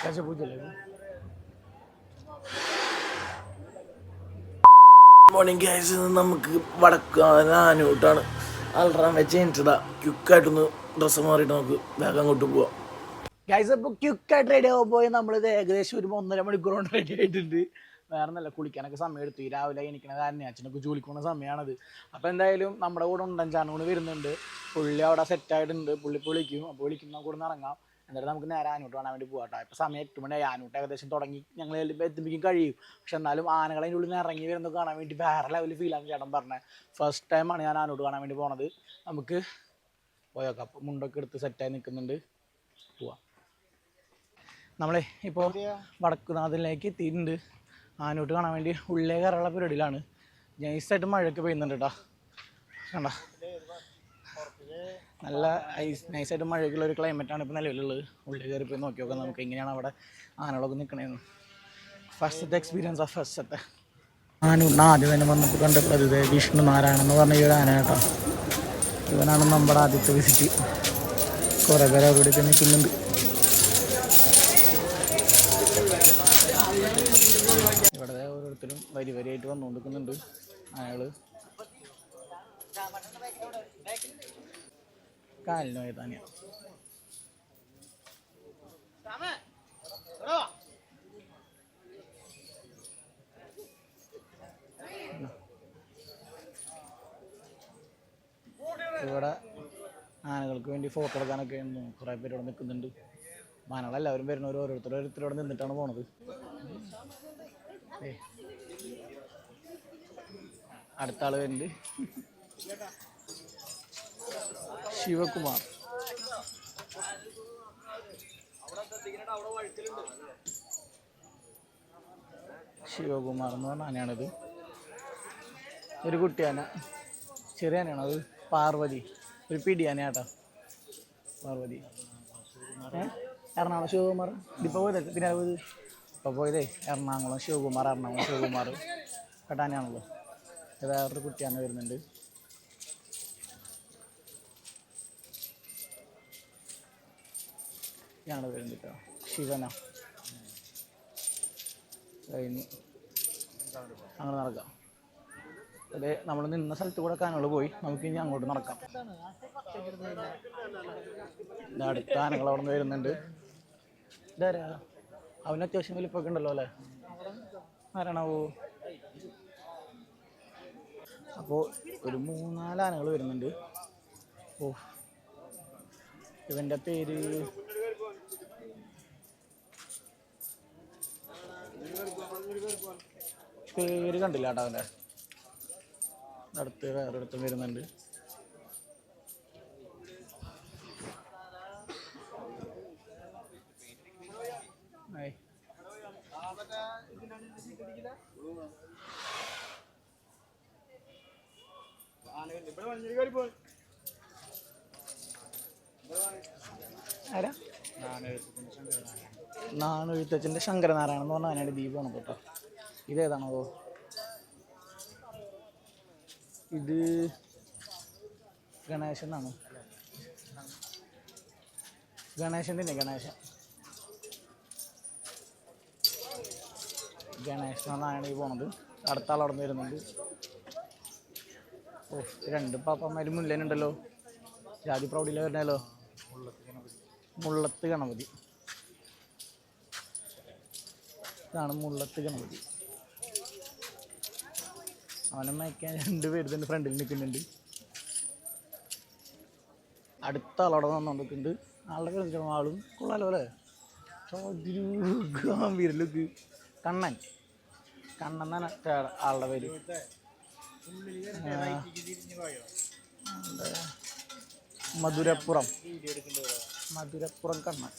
कैसे पूछ ले മോർണിംഗ് ഗൈസ് നമുക്ക് വടക്കാനാനൂട്ടാണ് അൽറാം വെച്ച് എനിച്ചതാ ക്യുക്കായിട്ടൊന്ന് ഡ്രസ്സ് മാറിയിട്ട് നമുക്ക് വേഗം അങ്ങോട്ട് പോവാം ഗൈസ് അപ്പോൾ ക്യുക്കായിട്ട് റെഡി ആവാൻ പോയി നമ്മളിത് ഏകദേശം ഒരു ഒന്നര മണിക്കൂർ കൊണ്ട് റെഡി ആയിട്ടുണ്ട് വേറെ നല്ല കുളിക്കാനൊക്കെ സമയം എടുത്തു ഈ രാവിലെ എനിക്കണ കാരണം അച്ഛനൊക്കെ ജോലിക്ക് പോകുന്ന സമയമാണത് അപ്പോൾ എന്തായാലും നമ്മുടെ കൂടെ ഉണ്ടഞ്ചാണ് കൂടി വരുന്നുണ്ട് പുള്ളി അവിടെ സെറ്റ് ആയിട്ടുണ്ട് പുള്ളി ഇപ്പോൾ വിളിക്കും അപ്പോൾ വിളിക്കുന്ന കൂടെ നിന്ന് ഇറങ്ങാം എന്നിട്ട് നമുക്ക് നേരെ ആനൂട്ട് കാണാൻ വേണ്ടി പോകാം കേട്ടോ ഇപ്പോൾ സമയം എട്ട് മണി ആനൂട്ട് ഏകദേശം തുടങ്ങി. ഞങ്ങൾ എത്തുമ്പോഴേക്കും കഴിയും. പക്ഷെ എന്നാലും ആനകളെ അതിന്റെ ഉള്ളിൽ നിന്ന് ഇറങ്ങി വരുന്നത് കാണാൻ വേണ്ടി വേറെ ലെവലിൽ ഫീലാണ് ചേട്ടൻ പറഞ്ഞത് ഫസ്റ്റ് ടൈമാണ് ഞാൻ ആനൂട്ട് കാണാൻ വേണ്ടി പോണത്. നമുക്ക് പോയേക്കാം അപ്പോൾ മുണ്ടൊക്കെ എടുത്ത് സെറ്റായി നിൽക്കുന്നുണ്ട്. പോവാം. നമ്മളെ ഇപ്പോൾ വടക്കുനാഥിലേക്ക് എത്തിയിട്ടുണ്ട്. ആനൂട്ട് കാണാൻ വേണ്ടി ഉള്ളിലേക്ക് ഇറങ്ങുള്ള പരിപാടിയിലാണ്. നൈസായിട്ട് മഴയൊക്കെ പെയ്യുന്നുണ്ട് കേട്ടോ. കണ്ട? നല്ല ഐസ് നൈസായിട്ട് മഴയൊക്കെയുള്ള ഒരു ക്ലൈമറ്റാണ് ഇപ്പോൾ നിലവിലുള്ളത്. ഉള്ളിൽ കയറി പോയി നോക്കി നോക്കാം നമുക്ക് എങ്ങനെയാണ് അവിടെ ആനകളൊക്കെ നിൽക്കണേന്ന് ഫസ്റ്റത്തെ എക്സ്പീരിയൻസ് ആ ഫസ്റ്റത്തെ ആന ആദ്യം തന്നെ വന്നപ്പോൾ കണ്ടപ്പോൾ ഇത് വിഷ്ണു നാരായണൻ എന്ന് പറഞ്ഞ ഈ ഒരു ആന കേട്ടോ. ഇവനാണ് നമ്മുടെ ആദ്യത്തെ വിസിറ്റ് കുറേ പേര് അവിടെ തന്നെ നിൽക്കുന്നുണ്ട്. ഇവിടെ ഓരോരുത്തരും വരി വരിയായിട്ട് വന്നുകൊണ്ടിരിക്കുന്നുണ്ട് അയാൾ കാലിന് പോയതാനിയ ഇവിടെ ആനകൾക്ക് വേണ്ടി ഫോട്ടോ എടുക്കാനൊക്കെ കുറേ പേര് ഇവിടെ നിൽക്കുന്നുണ്ട്. ആനകളെല്ലാവരും വരുന്നവർ വരുന്ന ഓരോരുത്തരും ഇവിടെ നിന്നിട്ടാണ് പോണത്. അടുത്ത ആൾ വരുന്നുണ്ട്. ശിവകുമാർ. ശിവകുമാർ എന്ന് പറഞ്ഞ ആനയാണിത് ഒരു കുട്ടിയാന ചെറിയ ആനയാണോ അത്? പാർവതി. ഒരു പിടി ആനയാട്ടോ പാർവതി? എറണാകുളം ശിവകുമാർ. ഇതിപ്പോൾ പോയതല്ല? പിന്നെ പോയത്? ഇപ്പോൾ പോയതേ. എറണാകുളം ശിവകുമാർ എറണാകുളം ശിവകുമാർ. കെട്ടാനാണല്ലോ ഏതാ വേറൊരു കുട്ടിയാണ് വരുന്നുണ്ട്. ഇയാണ് വരുന്നത് കേട്ടോ ശിവന. കഴിഞ്ഞ് അങ്ങനെ നടക്കാം. അതെ നമ്മൾ നിന്ന സ്ഥലത്ത് കൂടെ കാനകൾ പോയി. നമുക്ക് ഇനി അങ്ങോട്ട് നടക്കാം. അടുത്ത ആനകൾ അവിടെ നിന്ന് വരുന്നുണ്ട്. ഇതാരാ? അവന് അത്യാവശ്യം വലിപ്പൊക്കെ ഉണ്ടല്ലോ അല്ലേ? ആരാണാവോ? അപ്പോൾ ഒരു മൂന്നാൽ ആനകൾ വരുന്നുണ്ട്. ഓ ഇവന്റെ പേര് പേര് കണ്ടില്ല കേട്ടോ അവന്റെ അടുത്ത് വേറെ അടുത്തും വരുന്നുണ്ട് ആരാ? നാണെഴുത്തച്ഛന്റെ ശങ്കരനാരായണൻ എന്ന് പറഞ്ഞാൽ അതിനായിട്ട് ദീപമാണ് കേട്ടോ. ഇതേതാണോ ഇത് ഗണേശൻ എന്നാണ് ഗണേശൻ. തന്നെ ഗണേശൻ ഗണേശൻ എന്നാണ് ഈ പോണത് അടുത്ത ആൾ അവിടെ നിന്ന് വരുന്നുണ്ട്. ഓ രണ്ട് പാപ്പന്മാർ മുല്ലേനുണ്ടല്ലോ. ജാതി പ്രൗഢിയിലെ വരണല്ലോ മുള്ളത്ത് ഗണപതി. ഇതാണ് മുള്ളത്ത് ഗണപതി. അവനെ മയക്കാൻ രണ്ട് പേര് തന്നെ ഫ്രണ്ടിൽ നിൽക്കുന്നുണ്ട്. അടുത്ത ആളവിടെ വന്നുകൊണ്ടിരിക്കുന്നുണ്ട് ആളുടെ കഴിഞ്ഞ ആളും കൊള്ളാലോ അല്ലേ? വിരലുക്ക് കണ്ണൻ. കണ്ണൻ ചേ- ആളുടെ പേര്. മധുരപ്പുറം. മധുരപ്പുറം കണ്ണൻ.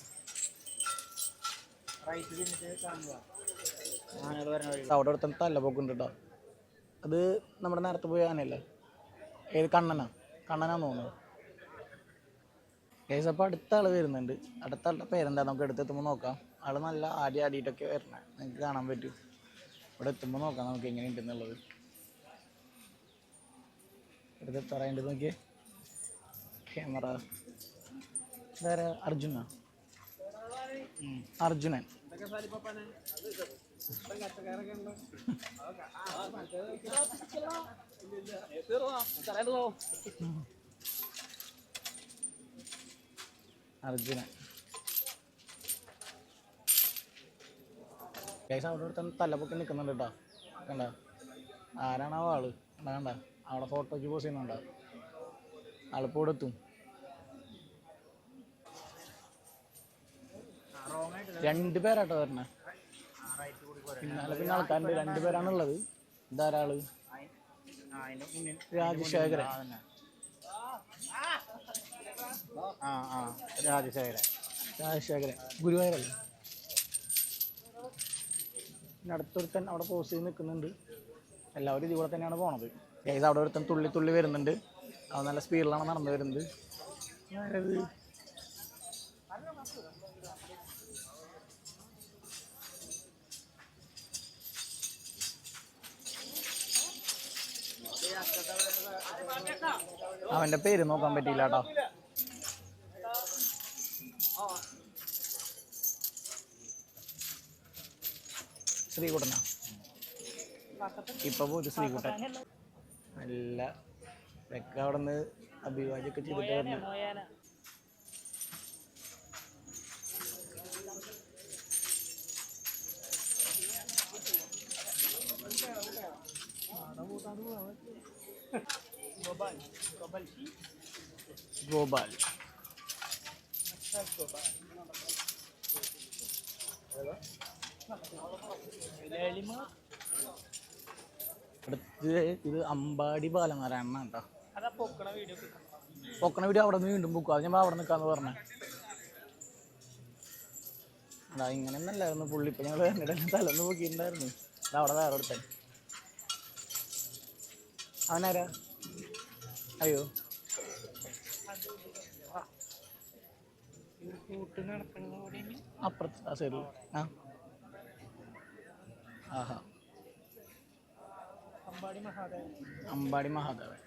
അവിടെ അടുത്ത തല്ലപ്പൊക്കുണ്ട് കേട്ടോ അത് നമ്മുടെ നേരത്തെ പോയ ആനയല്ലേ? ഏത് കണ്ണനാ? കണ്ണനാന്ന് തോന്നുന്നത് കേസ് അടുത്ത ആൾ വരുന്നുണ്ട്. അടുത്ത ആളുടെ പേരെന്താ? നമുക്ക് അടുത്തെത്തുമ്പോൾ നോക്കാം. ആൾ നല്ല ആടി ആടിയിട്ടൊക്കെ വരണേ. നിങ്ങൾക്ക് കാണാൻ പറ്റും. ഇവിടെ എത്തുമ്പോൾ നോക്കാം നമുക്ക് എങ്ങനെയുണ്ടെന്നുള്ളത് അടുത്ത് എത്താറായിട്ട് നോക്കിയേ. ക്യാമറ. വേറെ അർജുന? അർജുനൻ. അർജുനൻ കേസ് അവിടെ ഒരുത്തൻ തലപ്പൊക്കി നിൽക്കുന്നുണ്ട് കേട്ടോ കണ്ട? ആരാണ് ആ ആൾ? കണ്ട? കണ്ട? അവിടെ ഫോട്ടോയ്ക്ക് പോസ് ചെയ്യുന്നുണ്ടോ? ആളിപ്പോൾ ഇവിടെ എത്തും. രണ്ട് പേരാട്ടോ വരണേ. പിന്നാലെ പിന്നെ ആൾക്കാരുണ്ട്. രണ്ട് പേരാണുള്ളത് ഇതാരാൾ? രാജശേഖരൻ. ആ ആ. രാജശേഖരൻ. രാജശേഖരൻ. ഗുരുവായൂരല്ലേ? അടുത്തൊരുത്തൻ അവിടെ പോസ് ചെയ്ത് നിൽക്കുന്നുണ്ട്. എല്ലാവരും ഇതുപോലെ തന്നെയാണ് പോണത്. ഏത് അവിടെ ഒരുത്തൻ തുള്ളി തുള്ളി വരുന്നുണ്ട്. അത് നല്ല സ്പീഡിലാണ് നടന്നു വരുന്നത്. അവന്റെ പേര് നോക്കാൻ പറ്റിയില്ല കേട്ടോ ശ്രീകുട്ടനാ. ഇപ്പൊ പോയിട്ട് ശ്രീകുട്ടൻ. നല്ല വെക്ക അവിടെ നിന്ന് അഭിവാദ്യമൊക്കെ ചെയ്തിട്ട് വന്നു Global. അടുത്ത് ഇത് അമ്പാടി എണ്ണ കേട്ടോ. പൊക്കണ വീഡിയോ അവിടെ നിന്ന് വീണ്ടും ബുക്കും അത് ഞാൻ അവിടെ നിൽക്കാന്ന് പറഞ്ഞേ. അതാ ഇങ്ങനെ ഒന്നല്ലായിരുന്നു പുള്ളി. ഇപ്പൊ ഞങ്ങൾ എന്നിട്ട് തലന്ന് പൊക്കിയിട്ടുണ്ടായിരുന്നു. അവിടെ വേറെ അവനാരാ? അപ്പുറത്ത് ആ ആഹാ. അമ്പാടി മഹാദേവൻ.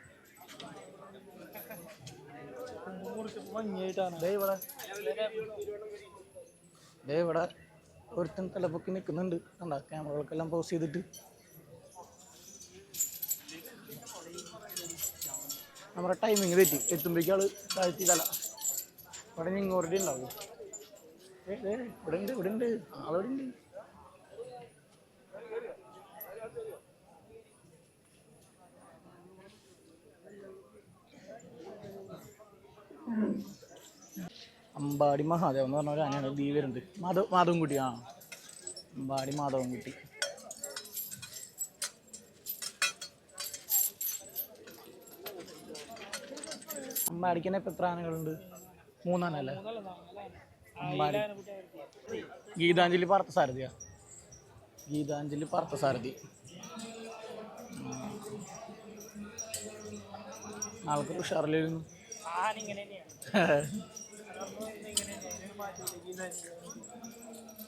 ഇവിടെ. ഒരുത്തൻ തലപ്പൊക്കി നിൽക്കുന്നുണ്ട് കണ്ട? ക്യാമറകൾക്കെല്ലാം പോസ് ചെയ്തിട്ട്. നമ്മുടെ ടൈമിങ് തെറ്റി. എത്തുമ്പോഴേക്കും ആൾ താഴ്ത്തി തല ഇവിടെ ഇങ്ങോട്ട് ഉണ്ടാവും ഇവിടെ ഉണ്ട് ഇവിടെ ഉണ്ട്. ആളവിടെ ഉണ്ട്. അമ്പാടി മഹാദേവ് എന്ന് പറഞ്ഞ ഒരു ആനയാണ്. ദീവരുണ്ട് മാധവ് മാധവൻകുട്ടി. ആ. അമ്പാടി മാധവൻകുട്ടി. അമ്പാടിക്ക് തന്നെ ഇപ്പം എത്ര ആനകളുണ്ട്? മൂന്നാനല്ലേ? ഗീതാഞ്ജലി പാർത്ഥസാരഥിയാ ഗീതാഞ്ജലി പാർത്ഥസാരഥി ആൾക്ക് ഉഷാറിലിരുന്നു.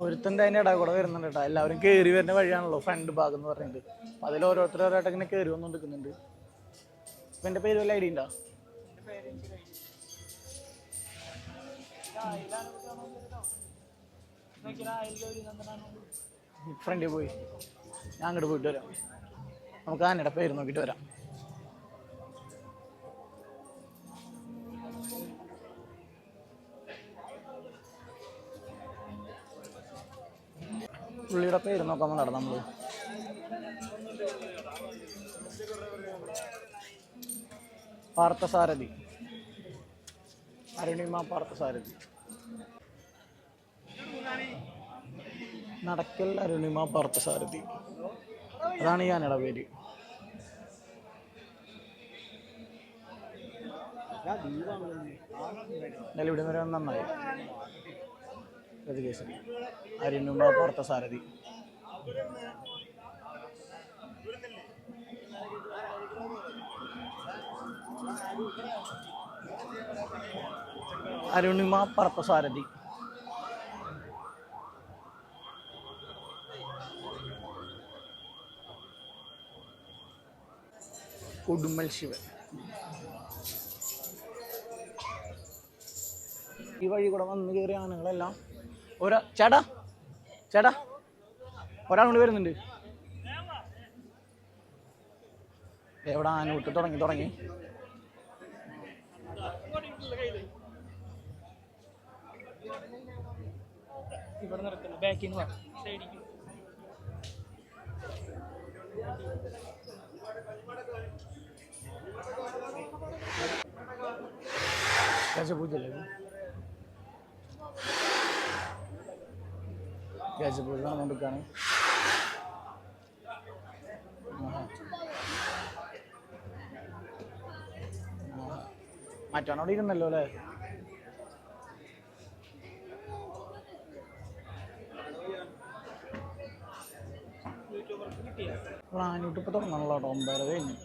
ഒരുത്തന്റെ അതിന്റെ ഇടാ കൂടെ വരുന്നുണ്ട് കേട്ടോ. എല്ലാവരും കയറി വരുന്ന വഴിയാണല്ലോ ഫ്രണ്ട് ഭാഗം എന്ന് അപ്പം അതിൽ ഓരോരുത്തരോരോട്ടങ്ങനെ കയറി വന്നുകൊണ്ടിരിക്കുന്നുണ്ട്. ഇപ്പൊ എന്റെ പേര് വല്ല ഐഡിയ ഉണ്ടോ? ഫ്രണ്ടിൽ പോയി. ഞാൻ അങ്ങോട്ട് പോയിട്ട് വരാം. നമുക്ക് ആനയുടെ പേര് നോക്കിയിട്ട് വരാം. പുള്ളിയുടെ പേര് നോക്കാൻ വന്നതാണ് നമ്മൾ പാർത്ഥസാരഥി. അരുണിമ പാർത്ഥസാരഥി. നടക്കൽ അരുണിമ പാർത്ഥസാരഥി. അതാണ് ഈ ആനയുടെ പേര്. എന്നാലും ഇവിടെ വരെ നന്നായി. അരുണിമ പാർത്ഥസാരഥി. അരുണിമ പാർത്ഥസാരഥി. ഉടുമ്മൽ ശിവൻ. ഈ വഴി കൂടെ വന്ന് കയറിയ ആനകളെല്ലാം ഒരാ ചേട്ടാ ചേട്ടാ ഒരാൾ കൂടി വരുന്നുണ്ട്. എവിടെ ആനൂട്ട് തുടങ്ങി തുടങ്ങി. ഇവിടെ നടക്കുന്നു ബാക്കിൽ നിന്ന് സൈഡിക്ക് रहा हूँ दुकान മറ്റവനോട് ഇരുന്നല്ലോ അല്ലേ പ്ലാനൂട്ട് തുടങ്ങണല്ലോ കേട്ടോ ഒമ്പതര കഴിഞ്ഞു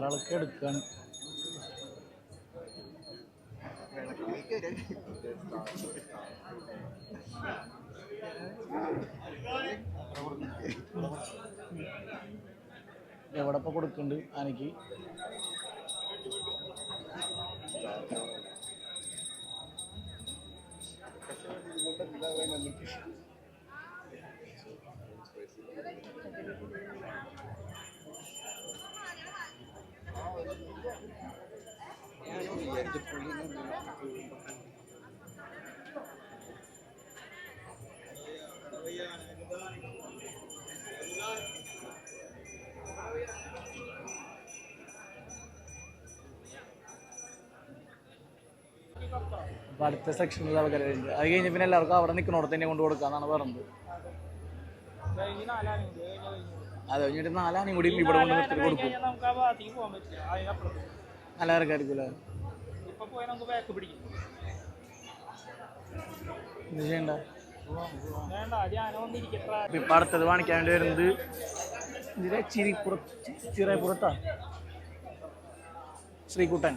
അപ്പുറത്തൊരാളൊക്കെ എടുക്കാണ്. എവിടെപ്പോ കൊടുക്കുന്നുണ്ട് ആനയ്ക്ക് അടുത്ത സെക്ഷനിൽ ആൾക്കാരുണ്ട് അത് കഴിഞ്ഞ് പിന്നെ എല്ലാവർക്കും അവിടെ നിൽക്കണോടത്ത് തന്നെ കൊണ്ട് കൊടുക്കാന്നാണ് പറഞ്ഞത്. അത് കഴിഞ്ഞിട്ട് നാലാനും കൂടി ഇവിടെ കൊണ്ട് നിർത്തി കൊടുക്കും. നല്ല ചെയ്യണ്ട. ഇപ്പൊ അടുത്തത് കാണിക്കാൻ വേണ്ടി വരുന്നത് ഇതിലെ ചിരിപ്പുറത്ത് ചിറയപ്പുറത്താ? ശ്രീകുട്ടൻ.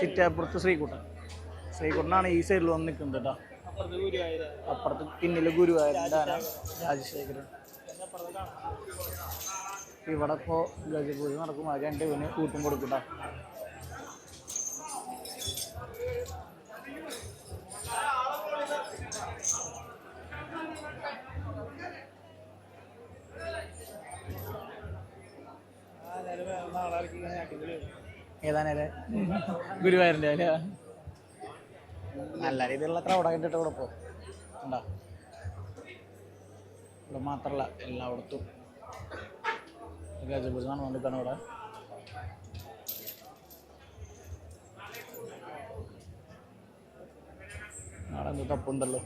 ചിറ്റാപ്പുറത്ത് ശ്രീകുട്ടൻ. ശ്രീകുട്ടനാണ് ഈ സൈഡിൽ വന്ന് കേട്ടോ. അപ്പുറത്ത് പിന്നിൽ ഗുരുവായൂരിന്റെ ആന രാജശേഖരൻ. ഇവിടെ ഇപ്പോൾ ഗജപൂജ നടക്കും. അത് രണ്ട് ഇവന് കൂട്ടും കൊടുക്കും കേട്ടോ. ആ ഏതാനേ ഗുരുവായൂരിന്റെ അല്ലേ നല്ല രീതിയിലുള്ള ക്രൗഡായിട്ട് ഇവിടെ ഇപ്പോൾ ഉണ്ടോ ഇവിടെ മാത്രമല്ല എല്ലായിടത്തും. ഗജപൂജ നടന്നുകൊണ്ടിരിക്കുകയാണ് ഇവിടെ. നാളെ എന്ത് തപ്പുണ്ടല്ലോ.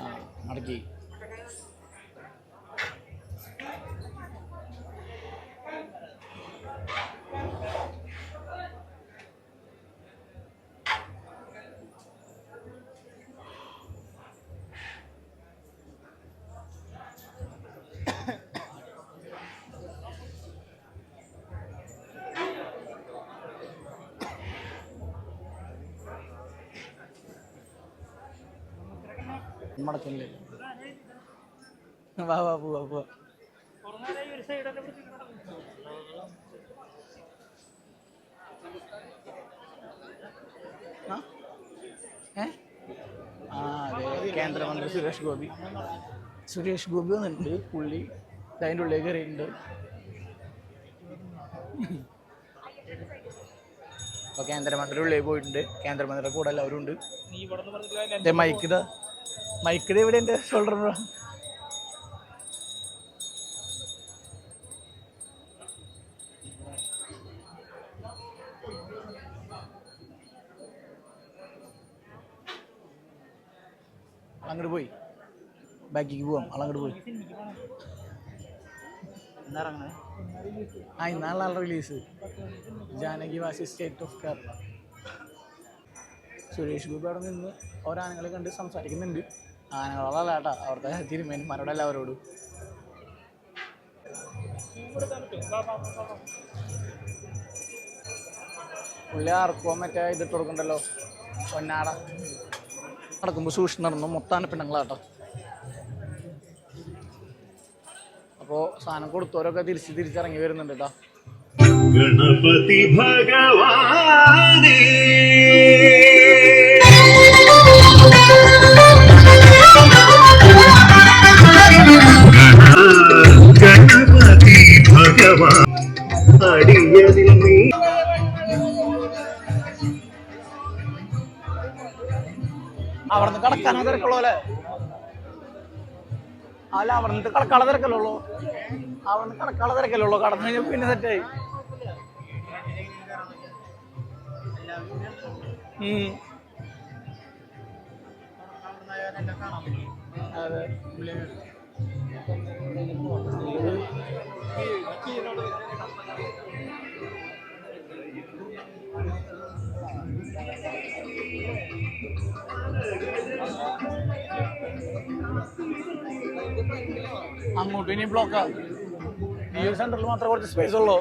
ആ മടക്കി. മടക്കില്ലേ? വാ വാ പോവാ പോവാ. കേന്ദ്രമന്ത്രി സുരേഷ് ഗോപി. സുരേഷ് ഗോപി വന്നിട്ടുണ്ട്. പുള്ളി അതിന്റെ ഉള്ളിൽ കയറിയിട്ടുണ്ട്. അപ്പോൾ കേന്ദ്രമന്ത്രി ഉള്ളിൽ പോയിട്ടുണ്ട്. കേന്ദ്രമന്ത്രിയുടെ കൂടെ എല്ലാവരും ഉണ്ട്. മൈക്ക് മൈക്ക് ഇത് ഇവിടെ എന്റെ ഷോൾഡറിന് അങ്ങോട്ട് പോയി. ബാക്കിക്ക് പോവാം അങ്ങോട്ട് പോയി. ആ ഇന്നാളാണ് റിലീസ് ജാനകി വാസി സ്റ്റേറ്റ് ഓഫ് കേരള സുരേഷ് ഗോപി അവിടെ നിന്ന് ഓരോ ആണുങ്ങളെ കണ്ട് സംസാരിക്കുന്നുണ്ട്. ആനകളോടല്ല കേട്ടോ. അവിടുത്തെ എല്ലാവരോടും വാ, വാ, വാ. പുള്ളി ആർക്കോ മറ്റേ ഇതിട്ട് കൊടുക്കണ്ടല്ലോ? പൊന്നാട. നടക്കുമ്പോൾ സൂക്ഷിച്ച് നടന്നു. മൊത്താണ് പിണ്ണങ്ങളാട്ടോ അപ്പോൾ സാധനം കൊടുത്തവരൊക്കെ തിരിച്ച് തിരിച്ചിറങ്ങി വരുന്നുണ്ട് കേട്ടോ. ഗണപതി ഭഗവാനേ. ഭഗവാൻ അടിയതിൽ നീ അവിടെ നിന്ന് കടക്കാനോ തിരക്കുള്ളൂ അല്ലേ? അല്ല അവിടുന്ന് കടക്കാളെ തിരക്കല്ലുള്ളൂ അവിടുന്ന് കടക്കാളെ തിരക്കല്ലുള്ളൂ കടന്നു കഴിഞ്ഞാൽ പിന്നെ സെറ്റായി അതെ. അങ്ങോട്ട് ഇനി ബ്ലോക്കാ ഈ സെന്ററിൽ മാത്രമേ കുറച്ച് സ്പേസ് ഉള്ളൂ.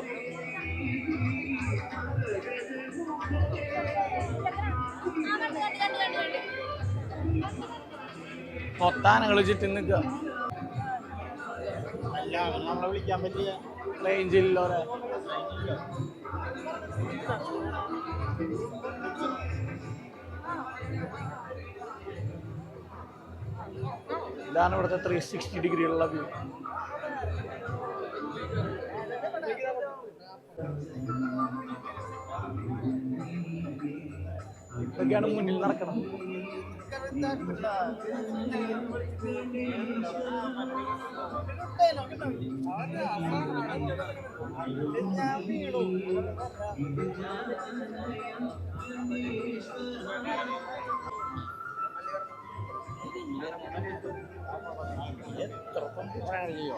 ചുറ്റും നിൽക്കുക. അല്ല നമ്മളെ വിളിക്കാൻ പറ്റിയ റേഞ്ച് ഇല്ലോരെ ഇതാണ് ഇവിടുത്തെ ത്രീ സിക്സ്റ്റി ഡിഗ്രിയുള്ള വ്യൂ ഇതൊക്കെയാണ് മുന്നിൽ നടക്കണം എത്ര പ്രാണിയോ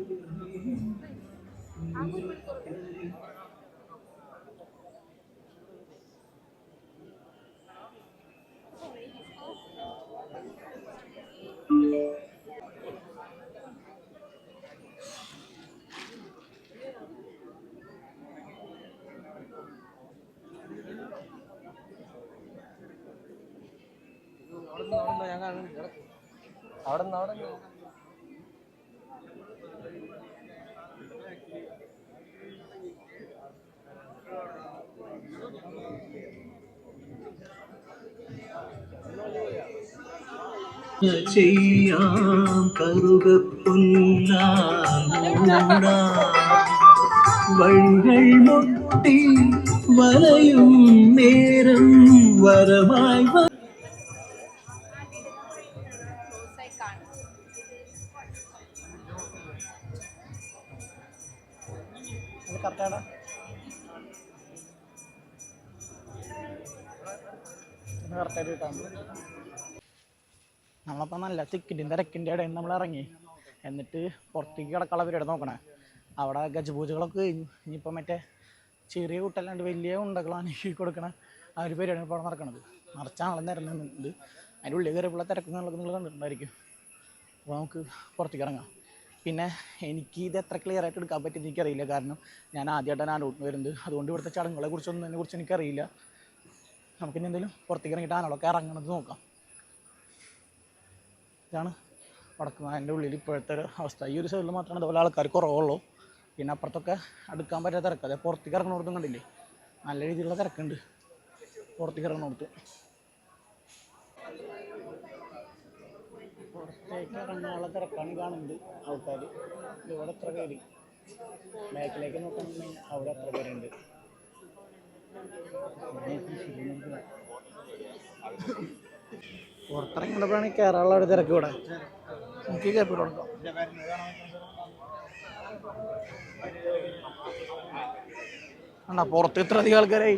ഉം. അവിടെ നിന്ന് അവിടെ കൊടുക്കാം ചെയ്യാം കറുകപ്പൊന്നാ വഴികൾ മുട്ടി വലയും നേരം വരമായി കറക്റ്റാണ് കറക്റ്റായിട്ട് കിട്ടാൻ നമ്മളപ്പോൾ നല്ല തിക്കിന്റെയും തിരക്കിന്റെ ഇടയിൽ നമ്മൾ ഇറങ്ങി. എന്നിട്ട് പുറത്തേക്ക് കിടക്കാനുള്ള പരിപാടി നോക്കണേ. അവിടെ ഗജപൂജകളൊക്കെ കഴിഞ്ഞു. ഇനിയിപ്പോൾ മറ്റേ ചെറിയ കുട്ടല്ലാണ്ട് വലിയ ഉണ്ടകളാണ് ഈ കൊടുക്കണ. ആ ഒരു പരിപാടിയാണ് ഇപ്പോൾ നടക്കണത്. നിറച്ചാണല്ലോ നിരന്നുണ്ട് അതിന്റെ ഉള്ളിൽ കയറിയപ്പോൾ തിരക്കും നിങ്ങൾ കണ്ടിട്ടുണ്ടായിരിക്കും. അപ്പോൾ നമുക്ക് പുറത്തേക്ക് ഇറങ്ങാം. പിന്നെ എനിക്ക് ഇത് എത്ര ക്ലിയർ ആയിട്ട് എടുക്കാൻ പറ്റുമെന്ന് എനിക്കറിയില്ല. കാരണം ഞാൻ ആദ്യമായിട്ടാണ് ആനോട്ട് വരുന്നത്. അതുകൊണ്ട് ഇവിടുത്തെ ചടങ്ങുകളെ കുറിച്ചൊന്നും അതിനെ കുറിച്ച് എനിക്കറിയില്ല. നമുക്കിനി എന്തെങ്കിലും പുറത്തേക്ക് ഇറങ്ങിയിട്ട് ആനകളൊക്കെ ഇറങ്ങണത് നോക്കാം. ഇതാണ്. വടക്കുന്നായന്റെ ഉള്ളിൽ ഇപ്പോഴത്തെ ഒരു അവസ്ഥ. ഈ ഒരു സൈഡിൽ മാത്രമാണ് ഇതുപോലെ ആൾക്കാർ കുറവുള്ളൂ. പിന്നെ അപ്പുറത്തൊക്കെ അടുക്കാൻ പറ്റാത്ത തിരക്ക്. അതെ പുറത്തേക്ക് ഇറങ്ങുന്നിടത്തും കണ്ടില്ലേ? നല്ല രീതിയിലുള്ള തിരക്കുണ്ട്. പുറത്തേക്ക് ഇറങ്ങുന്നിടത്ത് പുറത്തേക്ക് ഇറങ്ങാനുള്ള തിരക്കാണ് കാണുന്നത് ആൾക്കാർ ഇവിടെ എത്ര പേര്? ബാക്കിലേക്ക് നോക്കുകയാണെങ്കിൽ അവിടെ എത്ര പേരുണ്ട്? പുറത്തിറങ്ങിയപ്പോഴാണ് കേരള തിരക്ക് ഇവിടെ. നമുക്ക് കേട്ടോ ആണ്ടാ പുറത്ത് ഇത്ര അധികം ആൾക്കാരായി.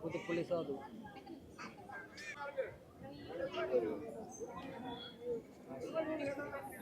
പുതുപ്പള്ളി സാധു ആഹാ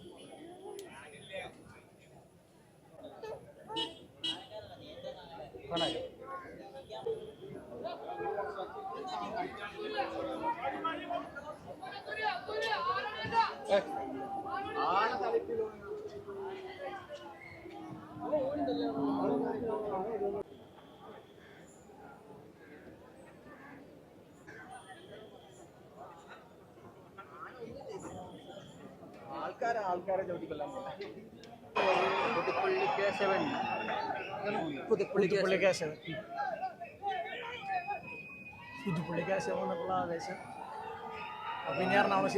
ആൾക്കാരെ ആൾക്കാരെ ചോദിക്കൊല്ലാൻ കേശവൻ. പുതുപ്പള്ളി കേശവൻ പുതുപ്പള്ളി കേശവൻ എന്നുള്ള ആവേശം. ഇനി എറണാകുളം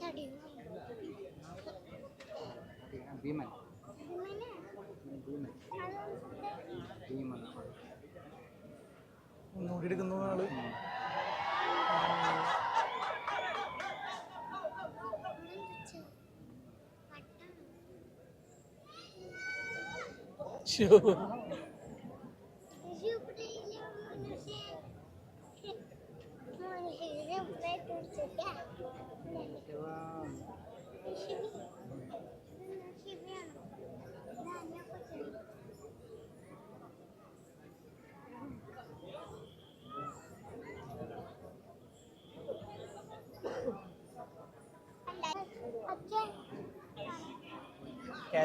തടി ഭീമൻ. ഒന്നുകൂടി എടുക്കുന്ന ആൾ ശോ.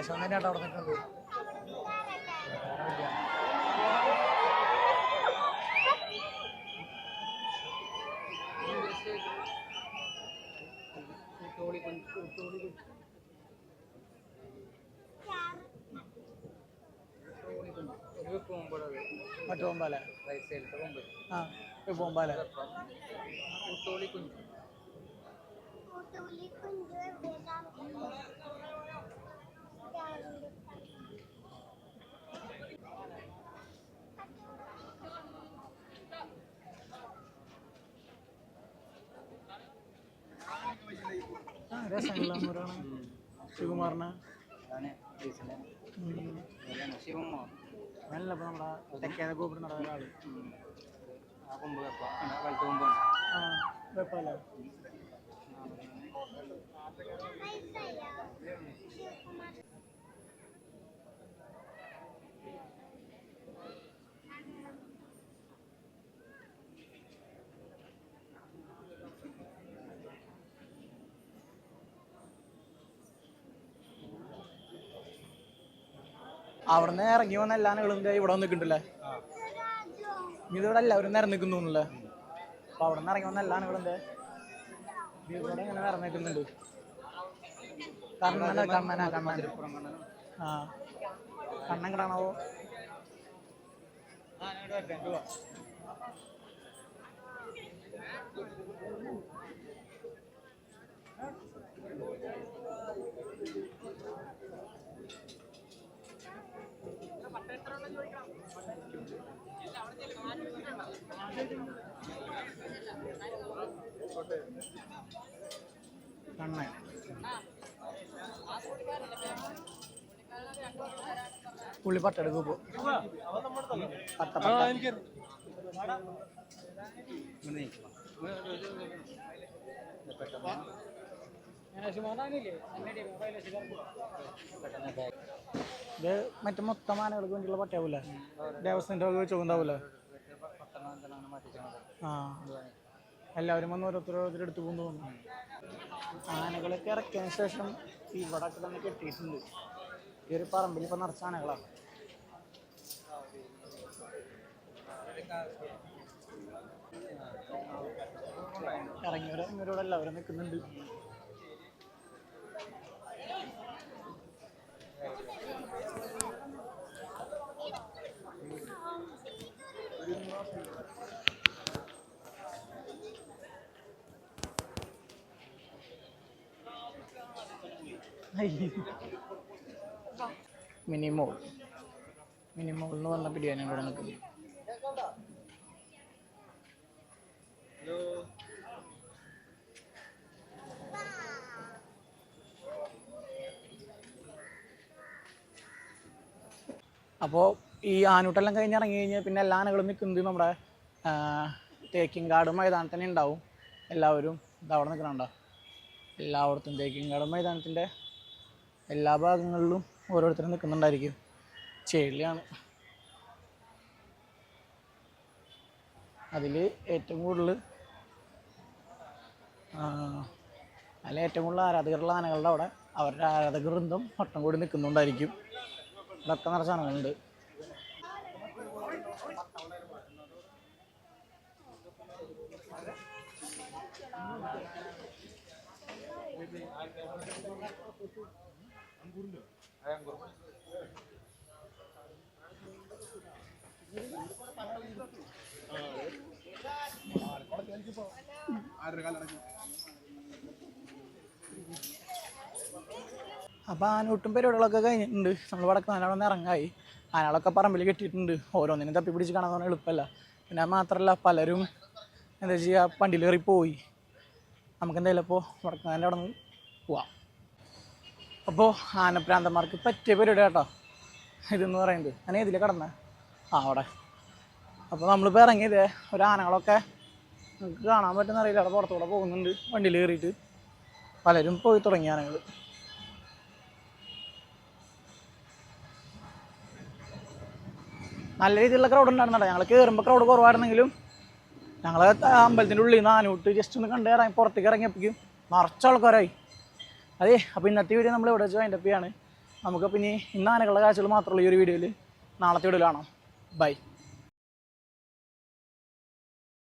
കേശവൻ തന്നെയാട്ടോ അവിടെ നിൽക്കുന്നത് മറ്റു പോകുമ്പാല ആ ഇപ്പൊ പോകുമ്പാല അമ്മൂരാണ് ശിവകുമാറിന്. ശിവമോ നല്ല ഇപ്പം നമ്മുടെ തെക്കേത ഗോപുരം നടന്ന ഒരാൾ കൊമ്പ് വെപ്പ വലത്ത് കൊമ്പാണ് ആ കുഴപ്പമില്ല. അവിടുന്ന് ഇറങ്ങി വന്ന എല്ലാ ആളുകളും ഇവിടെ നിൽക്കണ്ടല്ലേ ഇതിവിടെ എല്ലാവരും നിറഞ്ഞു നിൽക്കുന്നു അപ്പൊ അവിടെ നിന്ന് ഇറങ്ങി വന്ന എല്ലാ ആളുകളും ഇവിടെ ഇങ്ങനെ നിറഞ്ഞു നിൽക്കുന്നുണ്ട് കണ്ണന കണ്ണന കണ്ണൻ. ആ. കണ്ണൻ കിടാണാവോ കണ്ണൻ. പുള്ളി പട്ടെടുക്കും ഇപ്പോൾ പട്ട പട്ട. ഇത് മറ്റു മൊത്തം ആനകൾക്ക് വേണ്ടിയുള്ള പട്ടയാവൂല? ദേവസ്വം ഉണ്ടാവൂല ആ. എല്ലാവരും വന്ന് ഓരോരുത്തർ എടുത്ത് പോകുന്നു ആനകളൊക്കെ ഇറക്കിയതിന് ശേഷം ഇവിടെ തന്നെ കെട്ടിയിട്ടുണ്ട്. ഈ ഒരു പറമ്പിൽ ഇപ്പം നിറച്ച ആനകളാണ്. ഇറങ്ങിയവരെ ഇറങ്ങിയവരോട് എല്ലാവരും നിൽക്കുന്നുണ്ട്. മിനിമോൾ. മിനിമോൾ എന്ന് പറഞ്ഞ ബിരിയാണി ഇവിടെ നിൽക്കുന്നത് അപ്പോൾ ഈ ആനൂട്ടെല്ലാം കഴിഞ്ഞ് ഇറങ്ങി കഴിഞ്ഞാൽ പിന്നെ എല്ലാ ആനകളും നിൽക്കുന്നത് നമ്മുടെ തേക്കിങ്കാട് മൈതാനത്ത് തന്നെ ഉണ്ടാവും. എല്ലാവരും ഇതവിടെ നിൽക്കണുണ്ടോ? എല്ലായിടത്തും തേക്കിങ്കാട് മൈതാനത്തിന്റെ എല്ലാ ഭാഗങ്ങളിലും ഓരോരുത്തരും നിൽക്കുന്നുണ്ടായിരിക്കും. ചേളിയാണ്. അതിൽ ഏറ്റവും കൂടുതൽ അതിൽ ഏറ്റവും കൂടുതൽ ആരാധകരുള്ള ആനകളുടെ അവിടെ അവരുടെ ആരാധക വൃന്ദം വട്ടം കൂടി നിൽക്കുന്നുണ്ടായിരിക്കും. ഇതൊക്കെ നിറച്ച ആനകളുണ്ട് അപ്പോൾ ആനൂട്ടും പരിപാടികളൊക്കെ കഴിഞ്ഞിട്ടുണ്ട്. നമ്മൾ വടക്ക് ആനകളെ ഒന്ന് ഇറങ്ങായി. ആനകളൊക്കെ പറമ്പിൽ കെട്ടിയിട്ടുണ്ട്. ഓരോന്നിനും തപ്പി പിടിച്ച് കാണാൻ പറഞ്ഞാൽ എളുപ്പമല്ല. പിന്നെ മാത്രമല്ല പലരും എന്താ ചെയ്യുക വണ്ടിയിൽ കയറി പോയി. നമുക്ക് എന്തായാലും ഇപ്പോൾ വടക്കാന്റെ അവിടെ നിന്ന് പോവാം. അപ്പോൾ ആനപ്രാന്തന്മാർക്ക് പറ്റിയ പരിപാടി കേട്ടോ ഇതെന്ന് പറയുന്നത്. ഞാൻ ഏതിൽ കിടന്ന? ആ അവിടെ. അപ്പോൾ നമ്മളിപ്പോൾ ഇറങ്ങിയത് ഒരു ആനകളൊക്കെ നമുക്ക് കാണാൻ പറ്റുന്ന അറിയില്ല. അവിടെ പുറത്തുകൂടെ പോകുന്നുണ്ട് വണ്ടിയിൽ കയറിയിട്ട്. പലരും പോയി തുടങ്ങിയ ആനകൾ നല്ല രീതിയിലുള്ള ക്രൗഡ് ഉണ്ടായിരുന്നു ഞങ്ങൾ കയറുമ്പോൾ ക്രൗഡ് കുറവായിരുന്നെങ്കിലും ഞങ്ങൾ അമ്പലത്തിന്റെ ഉള്ളിൽ നിന്ന് ആനൂട്ട് ജസ്റ്റ് ഒന്ന് കണ്ട് ഇറങ്ങി പുറത്തേക്ക് ഇറങ്ങിയപ്പോഴേക്കും നിറച്ച ആൾക്കാരായി. അതെ അപ്പോൾ ഇന്നത്തെ വീഡിയോ നമ്മൾ ഇവിടെ വെച്ച് അതിന്റെ ചെയ്യാണ്. നമുക്കപ്പോൾ ഇനി ഇന്ന് ആനകളുടെ കാഴ്ചകൾ മാത്രമുള്ള ഈ ഒരു വീഡിയോയിൽ നാളത്തെ വീഡിയോയിൽ കാണാം ബൈ